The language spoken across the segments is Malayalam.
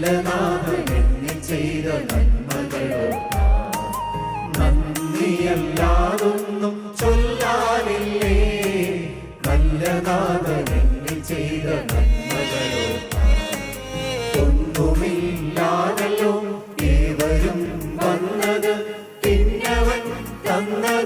നാഥൻ എന്നിൽ ചെയ്ത നന്മകളോ നന്ദിയല്ലാതൊന്നും ചൊല്ലാനില്ലേ? നല്ല നാഥൻ എന്നിൽ ചെയ്ത നന്മകളോ? ഒന്നുമില്ലാതല്ലോ ഏവരും വന്നത് പിന്നവൻ തന്നതാണി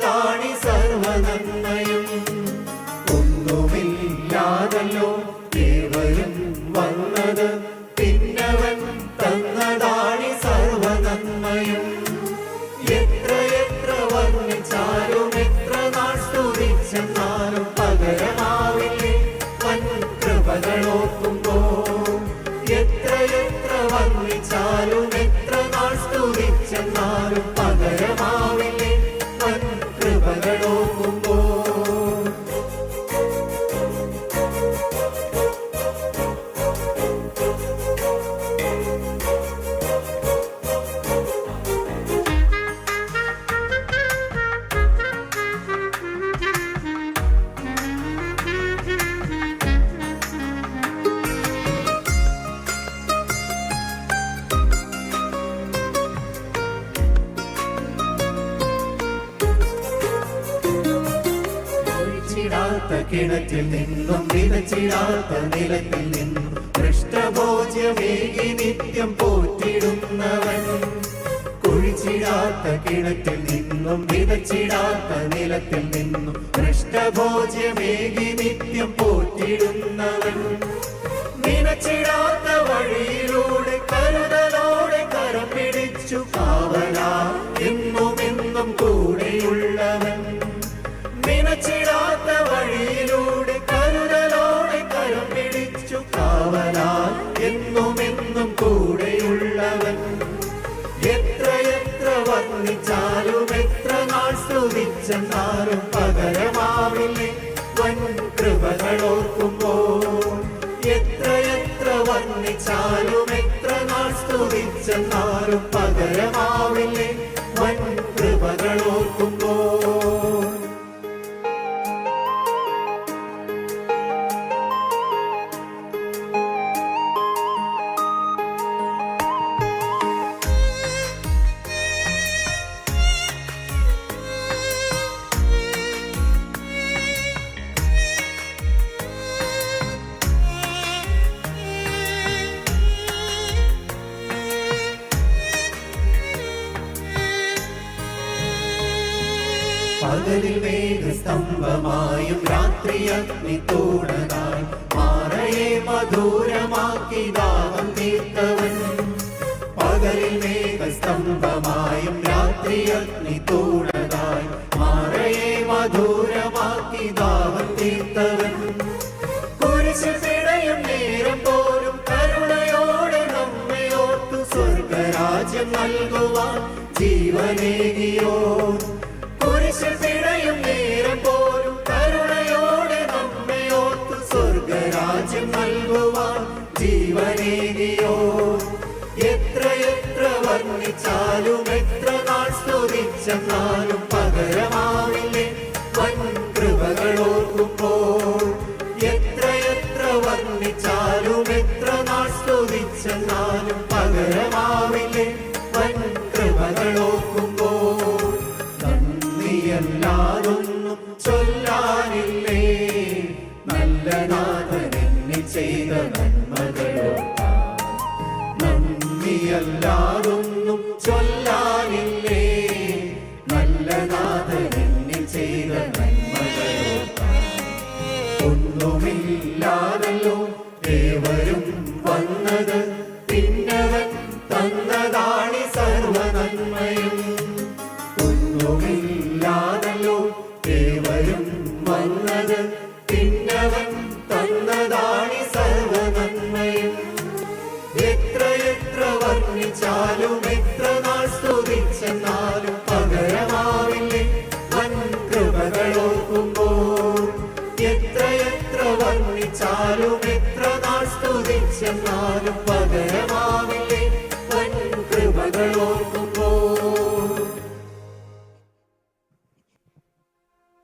ഒഴിച്ചിടാത്ത കിണറ്റിൽ നിന്നും വിതച്ചിടാത്ത നിലത്തിൽ നിന്നും പൃഷ്ഠഭോജ്യമേകി നിത്യം പോറ്റിടുന്നവൻ. കുഴിച്ചിടാത്ത കിണറ്റിൽ നിന്നും വിതച്ചിടാത്ത നിലത്തിൽ നിന്നും പൃഷ്ഠഭോജ്യമേകി നിത്യം പോറ്റിടുന്നവൻ. കൂടെയുള്ളവൻ എത്ര എത്ര വർണിച്ചാലും എത്ര നാൾ സ്തുതിച്ചെന്നാലും പകലിൽ മേഘസ്തംഭമായും രാത്രി അഗ്നിത്തൂണനായി മാറയെ മധുരമാക്കി ദാഹം തീർത്തവൻ. പകലിൽ മേഘസ്തംഭമായും രാത്രി അഗ്നിത്തൂണനായി മാറയെ മധുരമാക്കി ദാഹം തീർത്തവൻ. കുരിശ് പിടയും നേരം പോലും കരുണയോടെ നമ്മെ ഓർത്തു സ്വർഗരാജ്യം നൽകുവാൻ ജീവനേകിയോ വർണിച്ചാലും എത്ര നാൾ സ്തുതിച്ചെന്നാലും പകരമാവില്ലേ? വൻ കൃപകളോർക്കുമ്പോൾ എത്ര എത്ര വർണിച്ചാലും എത്ര നാൾ സ്തുതിച്ചെന്നാലും പകരമാവില്ലേ? വൻ കൃപകളോർക്കുമ്പോൾ നന്ദിയല്ലാതൊന്നും ചൊല്ലാനില്ലേ? നല്ല നാഥൻ ചെയ്ത ഏവരും വന്നത് പിന്നവൻ തന്നതാണി സർവ നന്മയും എത്ര എത്ര വർണിച്ചാലും എത്ര നാൾ സ്തുതിച്ചെന്നാലും പകരമാവില്ലേ? വൻ കൃപകളോർക്കുമ്പോൾ എത്ര എത്ര വർണിച്ചാലും എത്ര നാൾ സ്തുതിച്ചെന്നാലും പകരമാവില്ലേ